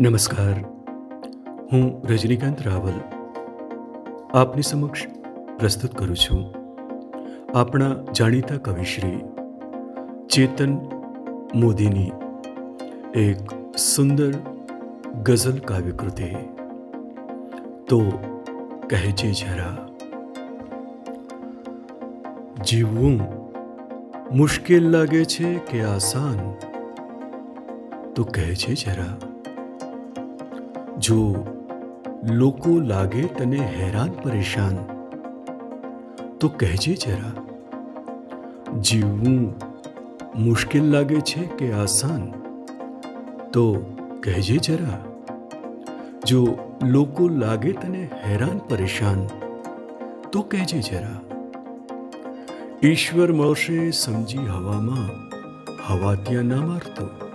નમસ્કાર. હું રજનીકાંત રાવલ. આપની સમક્ષ પ્રસ્તુત કરું છું આપણા જાણીતા કવિશ્રી ચેતન મોદીની એક સુંદર ગઝલ કાવ્યકૃતિ તો કહેજે જરા. જીવવું મુશ્કેલ લાગે છે કે આસાન? તો કહેજે જરા. જો લોકો લાગે તને હેરાન પરેશાન, તો કહેજે જરા, જીવવું મુશ્કેલ લાગે છે કે આસાન? તો કહેજે જરા, જો લોકો લાગે તને હેરાન પરેશાન, તો કહેજે જરા, ઈશ્વર મળશે સમજી હવામાં, હવા ત્યાં ના મારતો.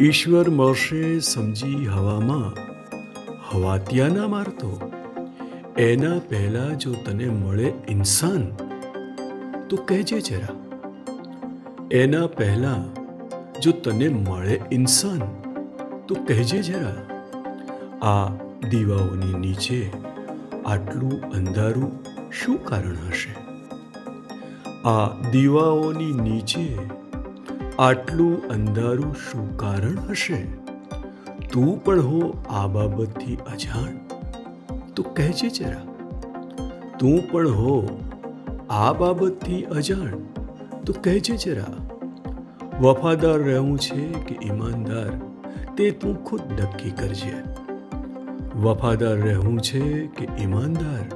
ઈશ્વર મળશે સમજી હવામાં. હવા ત્યાં ના મારતો. એના પહેલા જો તને મળે ઇન્સાન, તો કહેજે જરા. એના પહેલા જો તને મળે ઇન્સાન, તો કહેજે જરા. આ દીવાઓની નીચે આટલું અંધારું શું કારણ હશે? આ દીવાઓની નીચે આટલું અંધારું શું કારણ હશે? તું પણ હો આ બાબતથી અજાણ. તો કહેજે જરા. તું પણ હો આ બાબતથી અજાણ. તો કહેજે જરા. વફાદાર રહેવું છે કે ઈમાનદાર, તે તું ખુદ નક્કી કરજે. વફાદાર રહેવું છે કે ઈમાનદાર,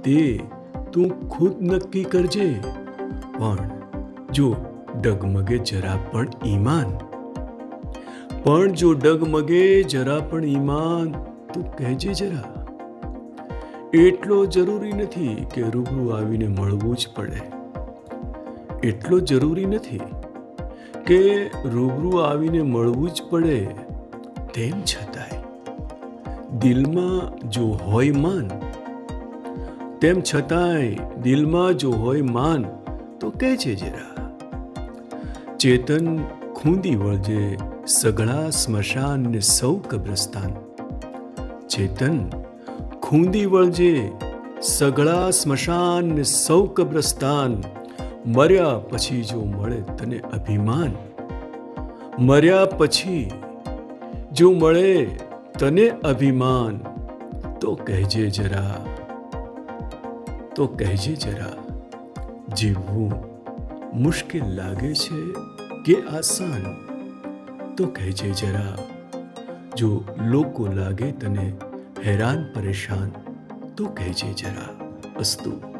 તે તું ખુદ નક્કી કરજે. પણ જો ડગમગે જરા પણ ઈમાન. પણ જો ડગમગે જરા પણ ઈમાન, તો કહેજે જરા. એટલો જરૂરી નથી કે રૂબરૂ આવીને મળવું જ પડે. એટલો જરૂરી નથી કે રૂબરૂ આવીને મળવું જ પડે, તેમ છતાંય. દિલમાં જો હોય માન, તેમ છતાંય દિલમાં જો હોય માન, તો કહે છે જરા. ચેતન ખૂંદી વળજે સઘળા સ્મશાન ને સૌ કબ્રસ્તાન. ચેતન ખૂંદી વળજે સઘળા સ્મશાન ને સૌ કબ્રસ્તાન. મર્યા પછી જો મળે તને અભિમાન. મર્યા પછી જો મળે તને અભિમાન. તો કહેજે જરા, તો કહેજે જરા, જીવવું મુશ્કેલ લાગે છે કે આસાન? તો કહેજે જરા, જો લોકો લાગે તને હેરાન, પરેશાન, તો કહેજે જરા અસ્તુ.